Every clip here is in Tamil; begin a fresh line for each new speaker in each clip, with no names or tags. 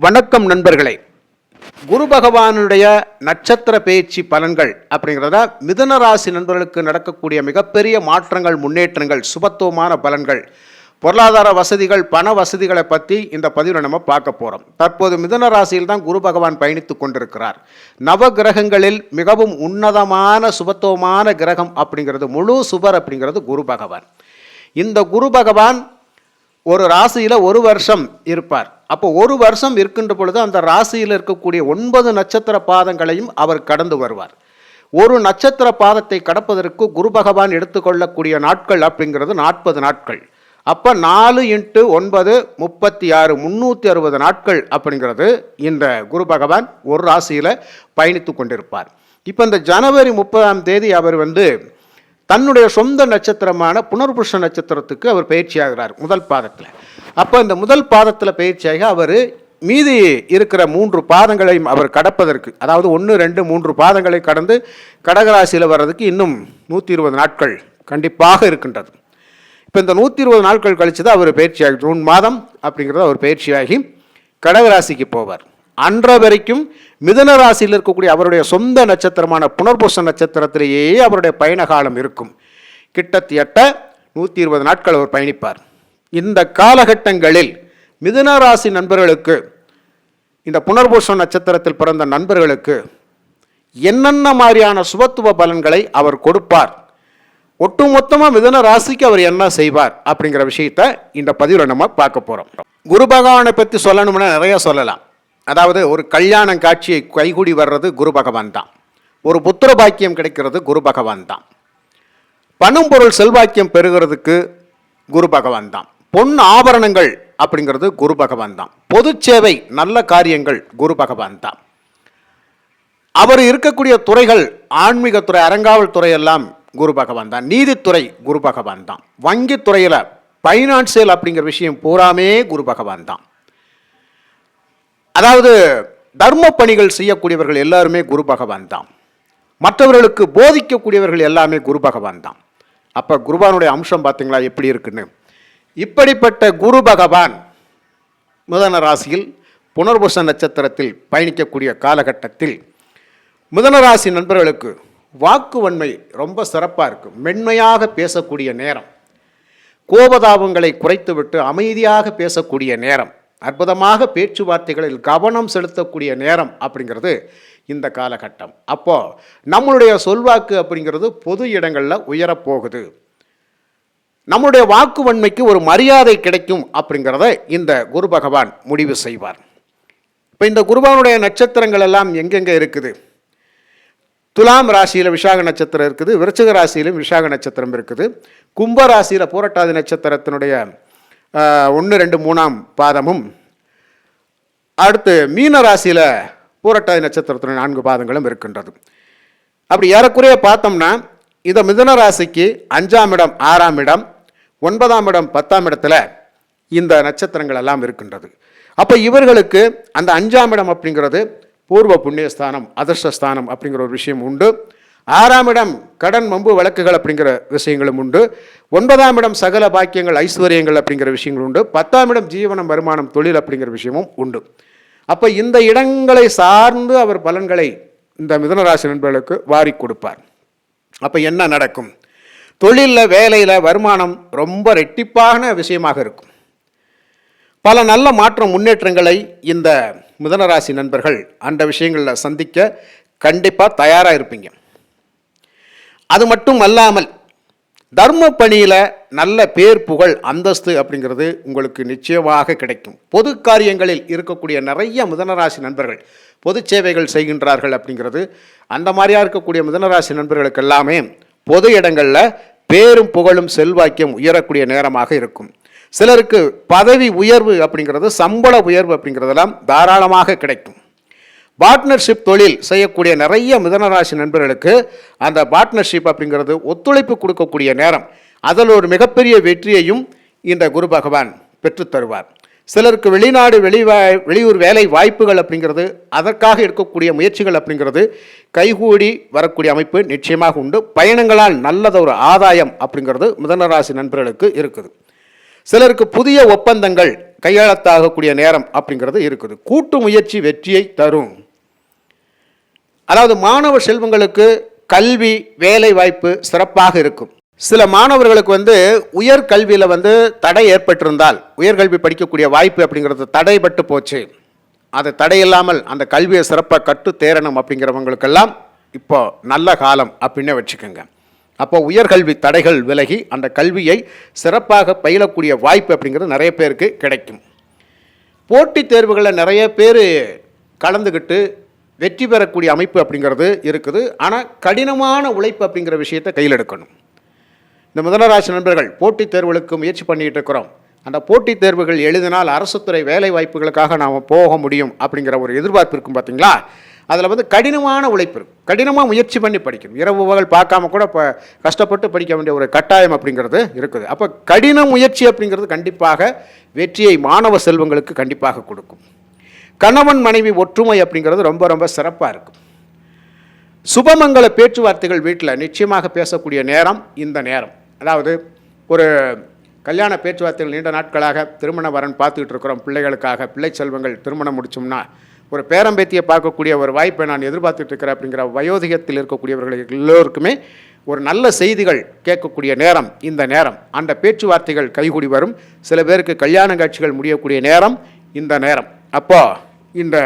வணக்கம் நண்பர்களே. குரு பகவானுடைய நட்சத்திர பேச்சு பலன்கள் அப்படிங்கிறத மிதுன ராசி நண்பர்களுக்கு நடக்கக்கூடிய மிகப்பெரிய மாற்றங்கள் முன்னேற்றங்கள் சுபத்துவமான பலன்கள் பொருளாதார வசதிகள் பண வசதிகளை பற்றி இந்த பதிவில் நம்ம பார்க்க போகிறோம் தற்போது மிதுன ராசியில் தான் குரு பகவான் பயணித்து கொண்டிருக்கிறார். நவ கிரகங்களில் மிகவும் உன்னதமான சுபத்துவமான கிரகம் அப்படிங்கிறது முழு சுபர் அப்படிங்கிறது குரு பகவான். இந்த குரு பகவான் ஒரு ராசியில் ஒரு வருஷம் இருப்பார். அப்போ ஒரு வருஷம் இருக்கின்ற பொழுது அந்த ராசியில் இருக்கக்கூடிய ஒன்பது நட்சத்திர பாதங்களையும் அவர் கடந்து வருவார். ஒரு நட்சத்திர பாதத்தை கடப்பதற்கு குரு பகவான் எடுத்துக்கொள்ளக்கூடிய நாட்கள் அப்படிங்கிறது நாற்பது நாட்கள். அப்போ நாலு இன்ட்டு ஒன்பது முப்பத்தி ஆறு முந்நூற்றி அறுபது நாட்கள் அப்படிங்கிறது இந்த குரு பகவான் ஒரு ராசியில் பயணித்து கொண்டிருப்பார். இப்போ இந்த ஜனவரி முப்பதாம் தேதி அவர் வந்து தன்னுடைய சொந்த நட்சத்திரமான புனர்புருஷ நட்சத்திரத்துக்கு அவர் பயிற்சியாகிறார் முதல் பாதத்தில். அப்போ இந்த முதல் பாதத்தில் பயிற்சியாக அவர் மீதி இருக்கிற மூன்று பாதங்களையும் அவர் கடப்பதற்கு அதாவது ஒன்று ரெண்டு மூன்று பாதங்களை கடந்து கடகராசியில் வர்றதுக்கு இன்னும் நூற்றி இருபது நாட்கள் கண்டிப்பாக இருக்கின்றது. இப்போ இந்த நூற்றி இருபது நாட்கள் கழித்து தான் அவர் பயிற்சியாகி ஜூன் மாதம் அப்படிங்கிறது அவர் பயிற்சியாகி கடகராசிக்கு போவார். அன்ற வரைக்கும் மிதுன ராசியில் இருக்கக்கூடிய அவருடைய சொந்த நட்சத்திரமான புனர்பூச நட்சத்திரத்திலேயே அவருடைய பயண காலம் இருக்கும். கிட்டத்தட்ட நூற்றி இருபது நாட்கள் அவர் பயணிப்பார். இந்த காலகட்டங்களில் மிதுன ராசி நண்பர்களுக்கு இந்த புனர்பூச நட்சத்திரத்தில் பிறந்த நண்பர்களுக்கு என்னென்ன மாதிரியான சுபத்துவ பலன்களை அவர் கொடுப்பார்? ஒட்டுமொத்தமாக மிதன ராசிக்கு அவர் என்ன செய்வார் அப்படிங்கிற விஷயத்த இந்த பதிவில் நம்ம பார்க்க போகிறோம் குரு பகவானை பற்றி சொல்லணும்னா நிறைய சொல்லலாம். அதாவது ஒரு கல்யாண காட்சியை கைகூடி வர்றது குரு பகவான் தான். ஒரு புத்திர பாக்கியம் கிடைக்கிறது குரு பகவான் தான். பணம் பொருள் செல்வாக்கியம் பெறுகிறதுக்கு குரு பகவான் தான். பொன் ஆபரணங்கள் அப்படிங்கிறது குரு பகவான் தான். பொது சேவை நல்ல காரியங்கள் குரு பகவான் தான். அவர் இருக்கக்கூடிய துறைகள் ஆன்மீகத்துறை அறங்காவல் துறை எல்லாம் குரு பகவான் தான். நீதித்துறை குரு பகவான் தான். வங்கித்துறையில் ஃபைனான்சியல் அப்படிங்கிற விஷயம் பூராமே குரு பகவான் தான். அதாவது தர்ம பணிகள் செய்யக்கூடியவர்கள் எல்லாருமே குரு பகவான் தான். மற்றவர்களுக்கு போதிக்கக்கூடியவர்கள் எல்லாமே குரு பகவான் தான். அப்போ குருபானுடைய அம்சம் பார்த்தீங்களா எப்படி இருக்குன்னு? இப்படிப்பட்ட குரு பகவான் முதன ராசியில் புனர்பூச நட்சத்திரத்தில் பயணிக்கக்கூடிய காலகட்டத்தில் மிதன ராசி நண்பர்களுக்கு வாக்குவன்மை ரொம்ப சிறப்பாக இருக்கும் மென்மையாக பேசக்கூடிய நேரம். கோபதாபங்களை குறைத்துவிட்டு அமைதியாக பேசக்கூடிய நேரம். அற்புதமாக பேச்சுவார்த்தைகளில் கவனம் செலுத்தக்கூடிய நேரம் அப்படிங்கிறது இந்த காலகட்டம். அப்போ நம்மளுடைய சொல்வாக்கு அப்படிங்கிறது பொது இடங்களில் உயரப்போகுது. நம்முடைய வாக்குவன்மைக்கு ஒரு மரியாதை கிடைக்கும் அப்படிங்கிறத இந்த குரு பகவான் முடிவு செய்வார். இப்போ இந்த குருபானுடைய நட்சத்திரங்கள் எல்லாம் எங்கெங்கே இருக்குது? துலாம் ராசியில் விசாக நட்சத்திரம் இருக்குது விருச்சிக ராசியிலும் விசாக நட்சத்திரம் இருக்குது. கும்ப ராசியில் பூரட்டாதி நட்சத்திரத்தினுடைய ஒன்று ரெண்டு மூணாம் பாதமும். அடுத்து மீன ராசியில் பூரட்டாதி நட்சத்திரத்தில் நான்கு பாதங்களும் இருக்கின்றது. அப்படி ஏறக்குறைய பார்த்தோம்னா இந்த மிதுன ராசிக்கு அஞ்சாம் இடம் ஆறாம் இடம் ஒன்பதாம் இடம் பத்தாம் இடத்துல இந்த நட்சத்திரங்கள் எல்லாம் இருக்கின்றது. அப்போ இவர்களுக்கு அந்த அஞ்சாம் இடம் அப்படிங்கிறது பூர்வ புண்ணியஸ்தானம் அதிர்ஷ்டஸ்தானம் அப்படிங்கிற ஒரு விஷயம் உண்டு. ஆறாம் இடம் கடன் மம்பு வழக்குகள் அப்படிங்கிற விஷயங்களும் உண்டு. ஒன்பதாம் இடம் சகல பாக்கியங்கள் ஐஸ்வர்யங்கள் அப்படிங்கிற விஷயங்கள் உண்டு. பத்தாம் இடம் ஜீவனம் வருமானம் தொழில் அப்படிங்கிற விஷயமும் உண்டு. அப்போ இந்த இடங்களை சார்ந்து அவர் பலன்களை இந்த மிதனராசி நண்பர்களுக்கு வாரி கொடுப்பார். அப்போ என்ன நடக்கும்? தொழிலில் வேலையில் வருமானம் ரொம்ப ரெட்டிப்பான விஷயமாக இருக்கும். பல நல்ல மாற்றம் முன்னேற்றங்களை இந்த மிதனராசி நண்பர்கள் அந்த விஷயங்களில் சந்திக்க கண்டிப்பாக தயாராக இருப்பீங்க. அது மட்டும் அல்லாமல் தர்ம பணியில் நல்ல பேர் புகழ் அந்தஸ்து அப்படிங்கிறது உங்களுக்கு நிச்சயமாக கிடைக்கும். பொது காரியங்களில் இருக்கக்கூடிய நிறைய மிதனராசி நண்பர்கள் பொது சேவைகள் செய்கின்றார்கள் அப்படிங்கிறது அந்த மாதிரியாக இருக்கக்கூடிய மிதனராசி நண்பர்களுக்கு எல்லாமே பொது இடங்களில் பேரும் புகழும் செல்வாக்கியம் உயரக்கூடிய நேரமாக இருக்கும். சிலருக்கு பதவி உயர்வு அப்படிங்கிறது சம்பள உயர்வு அப்படிங்கிறதெல்லாம் தாராளமாக கிடைக்கும். பார்ட்னர்ஷிப் தொழில் செய்யக்கூடிய நிறைய மிதனராசி நண்பர்களுக்கு அந்த பார்ட்னர்ஷிப் அப்படிங்கிறது ஒத்துழைப்பு கொடுக்கக்கூடிய நேரம். அதில் ஒரு மிகப்பெரிய வெற்றியையும் இந்த குரு பகவான் பெற்றுத்தருவார் சிலருக்கு வெளிநாடு வெளிவா வெளியூர் வேலை வாய்ப்புகள் அப்படிங்கிறது அதற்காக இருக்கக்கூடிய முயற்சிகள் அப்படிங்கிறது கைகூடி வரக்கூடிய அமைப்பு நிச்சயமாக உண்டு. பயணங்களால் நல்லதொரு ஆதாயம் அப்படிங்கிறது மிதனராசி நண்பர்களுக்கு இருக்குது. சிலருக்கு புதிய ஒப்பந்தங்கள் கையாளத்தாகக்கூடிய நேரம் அப்படிங்கிறது இருக்குது. கூட்டு முயற்சி வெற்றியை தரும். அதாவது மாணவ செல்வங்களுக்கு கல்வி வேலை வாய்ப்பு சிறப்பாக இருக்கும். சில மாணவர்களுக்கு வந்து உயர்கல்வியில் வந்து தடை ஏற்பட்டிருந்தால் உயர்கல்வி படிக்கக்கூடிய வாய்ப்பு அப்படிங்கிறது தடைபட்டு போச்சு. அது தடையில்லாமல் அந்த கல்வியை சிறப்பாக கற்று தேரணும் அப்படிங்கிறவங்களுக்கெல்லாம் இப்போ நல்ல காலம் அப்படின்னே வச்சுக்கோங்க. அப்போ உயர்கல்வி தடைகள் விலகி அந்த கல்வியை சிறப்பாக பயிலக்கூடிய வாய்ப்பு அப்படிங்கிறது நிறைய பேருக்கு கிடைக்கும். போட்டித் தேர்வுகளில் நிறைய பேர் கலந்துக்கிட்டு வெற்றி பெறக்கூடிய அமைப்பு அப்படிங்கிறது இருக்குது. ஆனால் கடினமான உழைப்பு அப்படிங்கிற விஷயத்தை கையில் எடுக்கணும். இந்த முதலராசி நண்பர்கள் போட்டித் தேர்வுகளுக்கு முயற்சி பண்ணிட்டு இருக்கிறோம். அந்த போட்டித் தேர்வுகள் எழுதினால் அரசுத்துறை வேலை வாய்ப்புகளுக்காக நாம் போக முடியும் அப்படிங்கிற ஒரு எதிர்பார்ப்பு இருக்கும் பார்த்தீங்களா அதில் வந்து கடினமான உழைப்பு இருக்கும் கடினமாக முயற்சி பண்ணி படிக்கணும். இரவு பகல் பார்க்காம கூட இப்போ கஷ்டப்பட்டு படிக்க வேண்டிய ஒரு கட்டாயம் அப்படிங்கிறது இருக்குது. அப்போ கடின முயற்சி அப்படிங்கிறது கண்டிப்பாக வெற்றியை மாணவ செல்வங்களுக்கு கண்டிப்பாக கொடுக்கும். கணவன் மனைவி ஒற்றுமை அப்படிங்கிறது ரொம்ப ரொம்ப சிறப்பாக இருக்கும். சுபமங்கல பேச்சுவார்த்தைகள் வீட்டில் நிச்சயமாக பேசக்கூடிய நேரம் இந்த நேரம். அதாவது ஒரு கல்யாண பேச்சுவார்த்தைகள் நீண்ட நாட்களாக திருமண வரன் பார்த்துக்கிட்டு இருக்கிறோம் பிள்ளைகளுக்காக பிள்ளை செல்வங்கள் திருமணம் முடிச்சோம்னா ஒரு பேரம்பேத்தியை பார்க்கக்கூடிய ஒரு வாய்ப்பை நான் எதிர்பார்த்துட்டு இருக்கிறேன் அப்படிங்கிற வயோதிகத்தில் இருக்கக்கூடியவர்கள் எல்லோருக்குமே ஒரு நல்ல செய்திகள் கேட்கக்கூடிய நேரம் இந்த நேரம். அந்த பேச்சுவார்த்தைகள் கைகூடி வரும். சில பேருக்கு கல்யாண காட்சிகள் முடியக்கூடிய நேரம் இந்த நேரம். அப்போ இந்த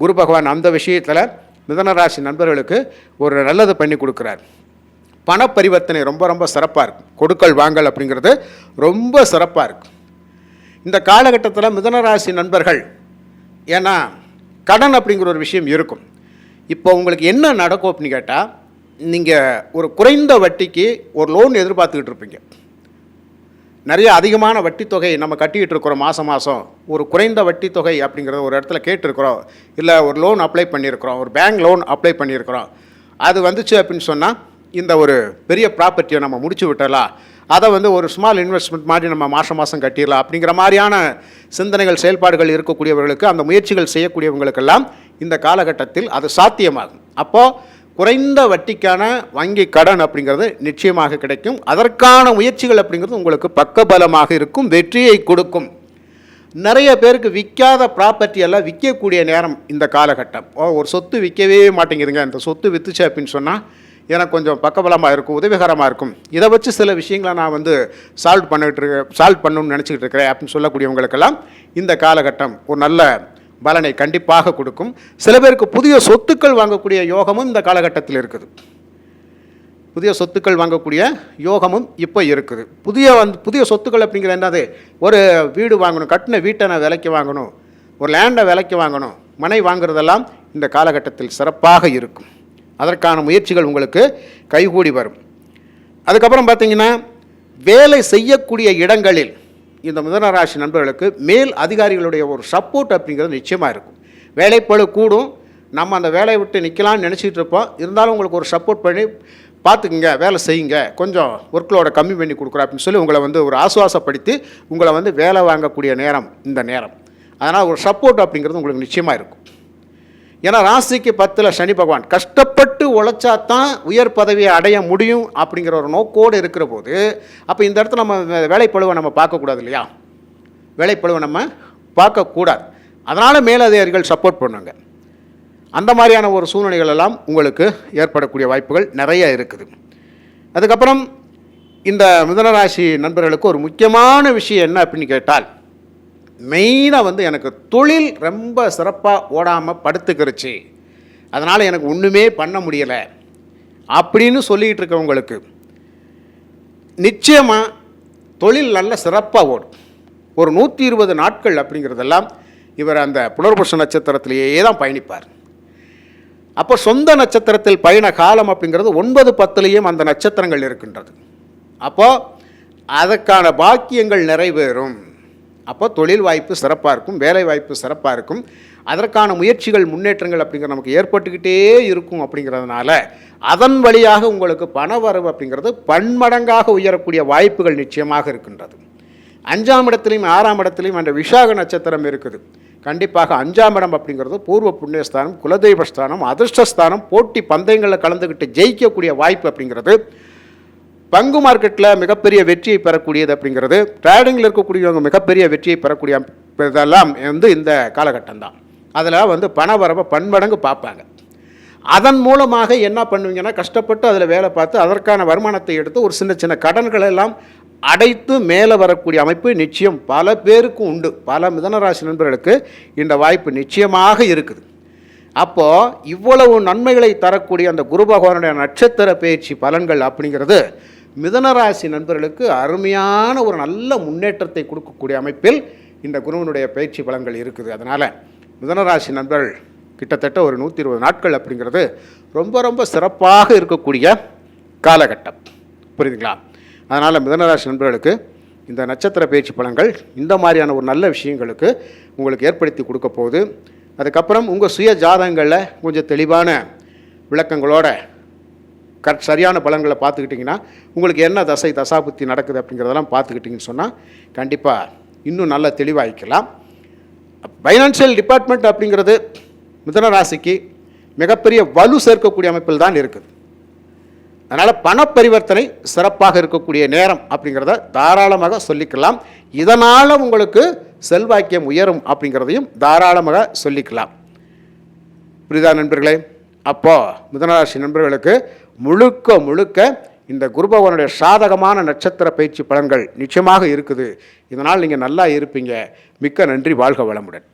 குரு பகவான் அந்த விஷயத்தில் மிதனராசி நண்பர்களுக்கு ஒரு நல்லது பண்ணி கொடுக்குறார். பண பரிவர்த்தனை ரொம்ப ரொம்ப சிறப்பாக இருக்கும் கொடுக்கல் வாங்கல் அப்படிங்கிறது ரொம்ப சிறப்பாக இருக்கும் இந்த காலகட்டத்தில் மிதனராசி நண்பர்கள் ஏன்னா கடன் அப்படிங்கிற ஒரு விஷயம் இருக்கும். இப்போ உங்களுக்கு என்ன நடக்கும் அப்படின்னு கேட்டால் நீங்கள் ஒரு குறைந்த வட்டிக்கு ஒரு லோன் எதிர்பார்த்துக்கிட்டு இருப்பீங்க. நிறைய அதிகமான வட்டி தொகை நம்ம கட்டிக்கிட்டு இருக்கிறோம் மாதம் மாதம் ஒரு குறைந்த வட்டி தொகை அப்படிங்கிறத ஒரு இடத்துல கேட்டிருக்கிறோம். இல்லை ஒரு லோன் அப்ளை பண்ணியிருக்கிறோம். ஒரு பேங்க் லோன் அப்ளை பண்ணியிருக்கிறோம். அது வந்துச்சு அப்படின்னு சொன்னால் இந்த ஒரு பெரிய ப்ராப்பர்ட்டியை நம்ம முடிச்சு விட்டலாம் அதை வந்து ஒரு ஸ்மால் இன்வெஸ்ட்மெண்ட் மாதிரி நம்ம மாதம் மாதம் கட்டிடலாம். அப்படிங்கிற மாதிரியான சிந்தனைகள் செயல்பாடுகள் இருக்கக்கூடியவர்களுக்கு அந்த முயற்சிகள் செய்யக்கூடியவங்களுக்கெல்லாம் இந்த காலகட்டத்தில் அது சாத்தியமாகும். அப்போது குறைந்த வட்டிக்கான வங்கி கடன் அப்படிங்கிறது நிச்சயமாக கிடைக்கும். அதற்கான முயற்சிகள் அப்படிங்கிறது உங்களுக்கு பக்கபலமாக இருக்கும் வெற்றியை கொடுக்கும். நிறைய பேருக்கு விற்காத ப்ராப்பர்ட்டி எல்லாம் விற்கக்கூடிய நேரம் இந்த காலகட்டம். ஓ ஒரு சொத்து விற்கவே மாட்டேங்குதுங்க. இந்த சொத்து விற்றுச்சு அப்படின்னு சொன்னால் எனக்கு கொஞ்சம் பக்கபலமாக இருக்கும் உதவிகரமாக இருக்கும். இதை வச்சு சில விஷயங்களை நான் வந்து சால்வ் பண்ணிட்டு இருக்க சால்வ் பண்ணணும்னு நினச்சிக்கிட்டு இருக்கிறேன் அப்படின்னு சொல்லக்கூடியவங்களுக்கெல்லாம் இந்த காலகட்டம் ஒரு நல்ல பலனை கண்டிப்பாக கொடுக்கும். சில பேருக்கு புதிய சொத்துக்கள் வாங்கக்கூடிய யோகமும் இந்த காலகட்டத்தில் இருக்குது. புதிய சொத்துக்கள் வாங்கக்கூடிய யோகமும் இப்போ இருக்குது. புதிய வந்து புதிய சொத்துக்கள் அப்படிங்கிற என்னது? ஒரு வீடு வாங்கணும் கட்டின வீட்டை நான் விலைக்கு வாங்கணும் ஒரு லேண்டை விலைக்கு வாங்கணும் மனை வாங்குறதெல்லாம் இந்த காலகட்டத்தில் சிறப்பாக இருக்கும். அதற்கான முயற்சிகள் உங்களுக்கு கைகூடி வரும். அதுக்கப்புறம் பார்த்திங்கன்னா வேலை செய்யக்கூடிய இடங்களில் இந்த மிதனராசி நண்பர்களுக்கு மேல் அதிகாரிகளுடைய ஒரு சப்போர்ட் அப்படிங்கிறது நிச்சயமாக இருக்கும். வேலைப்பழு கூடும். நம்ம அந்த வேலையை விட்டு நிற்கலாம்னு நினச்சிட்டு இருப்போம். இருந்தாலும் உங்களுக்கு ஒரு சப்போர்ட் பண்ணி பார்த்துக்குங்க வேலை செய்யுங்க. கொஞ்சம் ஒர்க்லோட கம்மி பண்ணி கொடுக்குறோம் அப்படின்னு சொல்லி உங்களை வந்து ஒரு ஆசுவாசப்படுத்தி உங்களை வந்து வேலை வாங்கக்கூடிய நேரம் இந்த நேரம். அதனால் ஒரு சப்போர்ட் அப்படிங்கிறது உங்களுக்கு நிச்சயமாக இருக்கும். ஏன்னா ராசிக்கு பத்தில் சனி பகவான். கஷ்டப்பட்டு உழைச்சா தான் உயர் பதவியை அடைய முடியும் அப்படிங்கிற ஒரு நோக்கோடு இருக்கிற போது அப்போ இந்த இடத்துல நம்ம வே- வேலைப்பளுவை நம்ம பார்க்கக்கூடாது இல்லையா? வேலைப்பளுவை நம்ம பார்க்கக்கூடாது. அதனால் மேலதிகாரிகள் சப்போர்ட் பண்ணுங்க. அந்த மாதிரியான ஒரு சூழ்நிலைகள் எல்லாம் உங்களுக்கு ஏற்படக்கூடிய வாய்ப்புகள் நிறைய இருக்குது. அதுக்கப்புறம் இந்த மிதனராசி நண்பர்களுக்கு ஒரு முக்கியமான விஷயம் என்ன அப்படின்னு கேட்டால் மெயினாக வந்து எனக்கு தொழில் ரொம்ப சிறப்பாக ஓடாமல் படுத்துக்கிருச்சு. அதனால் எனக்கு ஒன்றுமே பண்ண முடியலை. அப்படின்னு சொல்லிக்கிட்டு இருக்கவங்களுக்கு நிச்சயமாக தொழில் நல்ல சிறப்பாக ஓடும். ஒரு நூற்றி இருபது நாட்கள் அப்படிங்கிறதெல்லாம் இவர் அந்த புனர்புஷ நட்சத்திரத்திலேயே தான் பயணிப்பார். அப்போ சொந்த நட்சத்திரத்தில் பயண காலம் அப்படிங்கிறது ஒன்பது பத்துலேயும் அந்த நட்சத்திரங்கள் இருக்கின்றது. அப்போ அதற்கான பாக்கியங்கள் நிறைவேறும். அப்போ தொழில் வாய்ப்பு சிறப்பாக இருக்கும் வேலை வாய்ப்பு சிறப்பாக இருக்கும். அதற்கான முயற்சிகள் முன்னேற்றங்கள் அப்படிங்கிற நமக்கு ஏற்பட்டுக்கிட்டே இருக்கும் அப்படிங்கிறதுனால அதன் வழியாக உங்களுக்கு பண வரவு அப்படிங்கிறது பன்மடங்காக உயரக்கூடிய வாய்ப்புகள் நிச்சயமாக இருக்கின்றது. அஞ்சாம் இடத்துலையும் ஆறாம் இடத்துலையும் அந்த விஷாக நட்சத்திரம் இருக்குது. கண்டிப்பாக அஞ்சாம் இடம் அப்படிங்கிறது பூர்வ புண்ணியஸ்தானம் குலதெய்வஸ்தானம் அதிர்ஷ்டஸ்தானம் போட்டி பந்தயங்களில் கலந்துக்கிட்டு ஜெயிக்கக்கூடிய வாய்ப்பு அப்படிங்கிறது பங்கு மார்க்கெட்டில் மிகப்பெரிய வெற்றியை பெறக்கூடியது அப்படிங்கிறது ட்ரேடிங்கில் இருக்கக்கூடியவங்க மிகப்பெரிய வெற்றியை பெறக்கூடிய இதெல்லாம் வந்து இந்த காலகட்டம் தான் அதில் வந்து பண வரவை பன்மடங்கு பார்ப்பாங்க. அதன் மூலமாக என்ன பண்ணுவீங்கன்னா கஷ்டப்பட்டு அதில் வேலை பார்த்து அதற்கான வருமானத்தை எடுத்து ஒரு சின்ன சின்ன கடன்களை எல்லாம் அடைத்து மேலே வரக்கூடிய அமைப்பு நிச்சயம் பல பேருக்கு உண்டு. பல மிதனராசி நண்பர்களுக்கு இந்த வாய்ப்பு நிச்சயமாக இருக்குது. அப்போது இவ்வளவு நன்மைகளை தரக்கூடிய அந்த குரு பகவானுடைய நட்சத்திர பயிற்சி பலன்கள் அப்படிங்கிறது மிதனராசி நண்பர்களுக்கு அருமையான ஒரு நல்ல முன்னேற்றத்தை கொடுக்கக்கூடிய அமைப்பில் இந்த குருவனுடைய பயிற்சி பலங்கள் இருக்குது. அதனால் மிதனராசி நண்பர்கள் கிட்டத்தட்ட ஒரு நூற்றி இருபது நாட்கள் அப்படிங்கிறது ரொம்ப ரொம்ப சிறப்பாக இருக்கக்கூடிய காலகட்டம். புரியுதுங்களா? அதனால் மிதனராசி நண்பர்களுக்கு இந்த நட்சத்திர பயிற்சி பலன்கள் இந்த மாதிரியான ஒரு நல்ல விஷயங்களுக்கு உங்களுக்கு ஏற்படுத்தி கொடுக்க போகுது. அதுக்கப்புறம் உங்கள் சுய ஜாதகங்களில் கொஞ்சம் தெளிவான விளக்கங்களோட கரெக்ட் சரியான பலன்களை பார்த்துக்கிட்டிங்கன்னா உங்களுக்கு என்ன தசை தசாபுத்தி நடக்குது அப்படிங்கிறதெல்லாம் பார்த்துக்கிட்டிங்கன்னு சொன்னால் கண்டிப்பாக இன்னும் நல்ல தெளிவாகிக்கலாம் ஃபைனான்சியல் டிபார்ட்மெண்ட் அப்படிங்கிறது மிதன ராசிக்கு மிகப்பெரிய வலு சேர்க்கக்கூடிய அமைப்பில் தான் இருக்குது. அதனால் பண பரிவர்த்தனை சிறப்பாக இருக்கக்கூடிய நேரம் அப்படிங்கிறத தாராளமாக சொல்லிக்கலாம். இதனால் உங்களுக்கு செல்வாக்கியம் உயரும் அப்படிங்கிறதையும் தாராளமாக சொல்லிக்கலாம். புரிதா நண்பர்களே? அப்போது மிதனராசி நண்பர்களுக்கு முழுக்க முழுக்க இந்த குருபவனுடைய சாதகமான நட்சத்திர பயிற்சி பலன்கள் நிச்சயமாக இருக்குது. இதனால் நீங்கள் நல்லா இருப்பீங்க. மிக்க நன்றி. வாழ்க வளமுடன்.